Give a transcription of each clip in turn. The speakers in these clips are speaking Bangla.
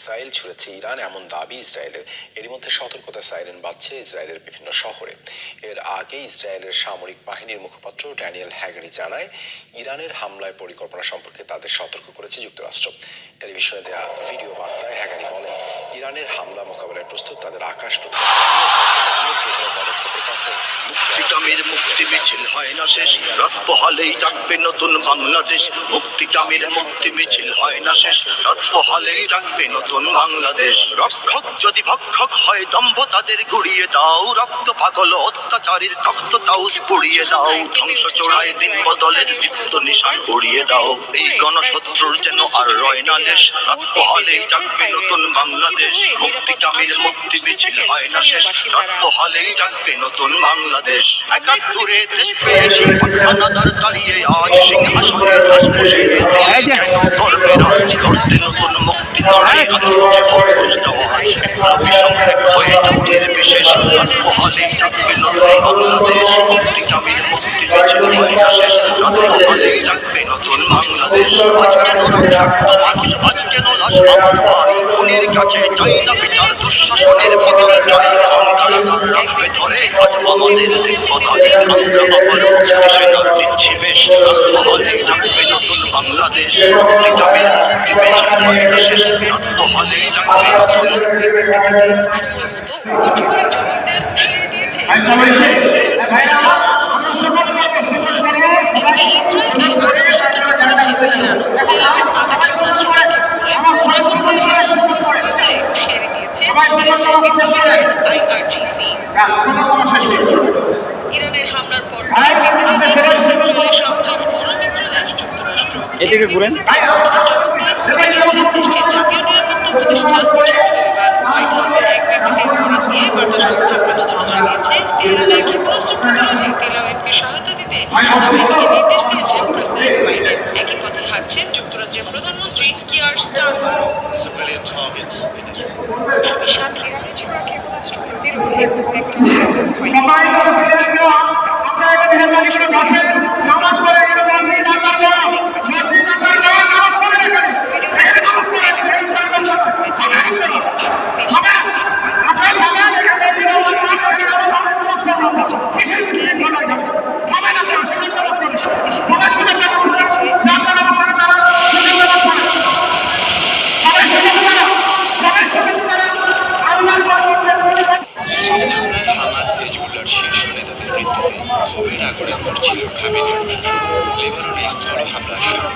মিসাইল ছুড়েছে ইরান এমন দাবি ইসরায়েলের। এরই মধ্যে সতর্কতা সাইরেন বাজছে ইসরায়েলের বিভিন্ন শহরে। এর আগে ইসরায়েলের সামরিক বাহিনীর মুখপাত্র ড্যানিয়েল হ্যাগারি জানায়, ইরানের হামলায় পরিকল্পনা সম্পর্কে তাদের সতর্ক করেছে যুক্তরাষ্ট্র। টেলিভিশনে দেওয়া ভিডিও বার্তায় হ্যাগারি বলেন, ইরানের হামলা মোকাবেলায় প্রস্তুত তাদের আকাশ প্রতিরক্ষা নিয়ে যে কোনো পদক্ষেপের পক্ষে মুক্তিকামীর মুক্তি মিছিল হয় না শেষ। রাত পোহালেই জাগবে নতুন বাংলাদেশ। মুক্তিকামীর মুক্তি মিছিল হয় না শেষ। রাত পোহালেই জাগবে নতুন বাংলাদেশ। রক্ষক যদি ভক্ষক হয়, দম্ভ তাদের গুড়িয়ে দাও। রক্ত পাগল অত্যাচারীর তখ্ত তাউজ পুড়িয়ে দাও। ধ্বংস চড়ায় দিন বদলের দীপ্ত নিশান উড়িয়ে দাও। এই গণশত্রুর যেন আর রয় না রাত পোহালেই জাগবে নতুন বাংলাদেশ। মুক্তিকামীর মুক্তি মিছিল হয় না শেষ। রাত পোহালেই জাগবে নতুন বাংলাদেশ। একাত্তরে দেশ পেয়েছি পাঠানাদার দাঁড়িয়ে আজ সিংহাসনে দাস বসিয়ে। কেন করবে রাজ করতে নতুন মুক্তি লড়াই আজ বুঝে হোক কুচকাওয়াজ বিপ্লবী শব্দে হয়ে যাও বিশেষ রাত থাকবে নতুন বাংলাদেশ। মুক্তিকামীর মুক্তি মিছিল হয় না শেষ রাত পোহালেই থাকবে নতুন বাংলাদেশ। মানুষ আজ কেন লাশ আমার খুনের কাছে চাই না বিচার দুঃশাসনের পতন চাই রাখবে ধরে। আজ আমাদের দিগ্বধারী আমরা আবার মুক্তি সেনার দিচ্ছি বেশ। রাত থাকবে নতুন বাংলাদেশ। মুক্তি মিছিল হয় না শেষ হলেই থাকবে নতুন ইসরায়েলকে আরও সতর্ক করেছে ইরান তেলাবিব আগামী ক্ষেপণাস্ত্র বলে হুঁশিয়ারি দিয়েছে ইসরায়েল আইআরজিসি এদিকে ঘুরেন। প্রতিষ্ঠান এক বিবৃতির বরাত দিয়ে বার্তা সংস্থা আনাদোলু জানিয়েছে ক্ষেপণাস্ত্র প্রতিরোধে ক্ষোভের আগুনে পড়ছিল প্রশাসন লেবাননে স্থল হামলা শুরু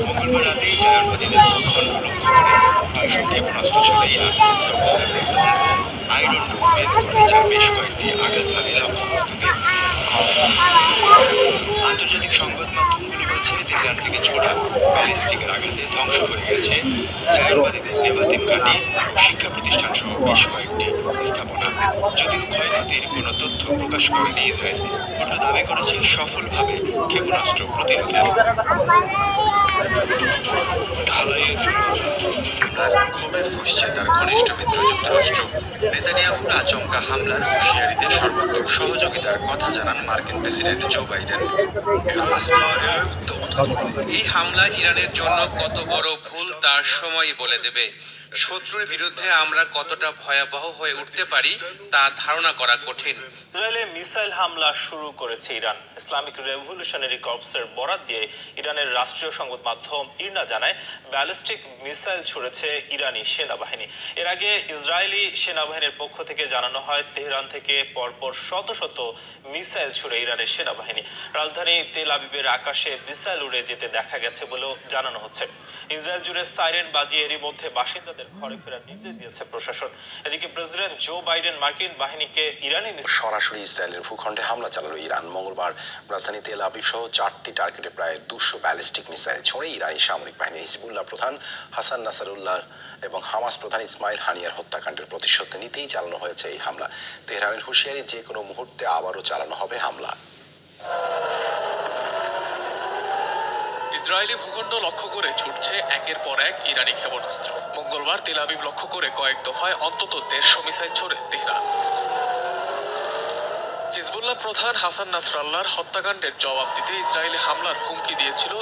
মঙ্গলবার রাতে জায়নবাদীদের ভূখণ্ড লক্ষ্য করে দুইশো ক্ষেপণাস্ত্র ছিল ইরান দম্ভ আয়রন করে যা বেশ কয়েকটি আঘাত হানে লক্ষ্যবস্তুকে আন্তর্জাতিক সংবাদ মাধ্যমগুলো বলছে তেহরান থেকে ছোড়া ব্যালিস্টিকের আঘাতে ধ্বংস হয়ে গেছে জায়নবাদীদের নেভাতিম ঘাঁটি শিক্ষা প্রতিষ্ঠান সহ বেশ কয়েকটি স্থাপনা। যদিও ক্ষয়ক্ষতির কোনো তথ্য প্রকাশ করেনি ইসরায়েল উল্টো দাবি করেছে সফলভাবে ক্ষেপণাস্ত্র প্রতিরোধের। হামলার ক্ষোভে ফুসছে তার ঘনিষ্ঠ মিত্র যুক্তরাষ্ট্র নেতানিয়াহুর আচমকা হামলার হুঁশিয়ারিতে সর্বাত্মক সহযোগিতার কথা জানান মার্কিন প্রেসিডেন্ট জো বাইডেন। এই হামলা ইরানের জন্য কত বড় ভুল তার সময় বলে দেবে। শত্রুর বিরুদ্ধে আমরা কতটা ভয়াবহ হয়ে উঠতে পারি, তা ধারণা করা কঠিন। ইসরায়েলে মিসাইল হামলা শুরু করেছে ইরান। ইসলামিক রেভলিউশনারি কর্পসের বরাত দিয়ে ইরানের রাষ্ট্রীয় সংবাদ মাধ্যম ইরনা জানায়, ব্যালিস্টিক মিসাইল ছুড়েছে ইরানি সেনাবাহিনী। এর আগে ইসরায়েলি সেনাবাহিনীর পক্ষ থেকে জানানো হয়, তেহরান থেকে পরপর শত শত মিসাইল ছুড়ে ইরানের সেনাবাহিনী। রাজধানী তেল আবিবের আকাশে মিসাইল উড়ে যেতে দেখা গেছে বলেও জানানো হচ্ছে। ইসরায়েল জুড়ে সাইরেন বাজিয়ে এরই মধ্যে বাসিন্দাদের ঘরে ফেরার নির্দেশ দিয়েছে প্রশাসন। এদিকে প্রেসিডেন্ট জো বাইডেন মার্কিন বাহিনীকে ইরানি সরাসরি ইসরায়েলের ভূখণ্ডে হামলা চালালো ইরান। মঙ্গলবার রাজধানী তেল আবিব সহ চারটি টার্গেটে প্রায় দুশো ব্যালিস্টিক মিসাইল ছড়ে ইরানি সামরিক বাহিনী হিজবুল্লাহ প্রধান হাসান নাসারুল্লাহ এবং হামাস প্রধান ইসমাইল হানিয়ার হত্যাকাণ্ডের প্রতিশোধ নিতেই চালানো হয়েছে এই হামলা। তেহরানের হুঁশিয়ারি যে কোনো মুহূর্তে আবারও চালানো হবে হামলা। ইসরায়েলি ভূখণ্ড লক্ষ্য করে ছুটছে একের পর এক ইরানি ক্ষেপণাস্ত্র। মঙ্গলবার তেল আবিব লক্ষ্য করে কয়েক দফায় অন্তত দেড়শো মিসাইল ছড়ে তেহরান। হিজবুল্লাহ প্রধান হাসান নাসরাল্লার হত্যাকাণ্ডের জবাব দিতে ইসরায়েলি হামলার হুমকি দিয়েছিল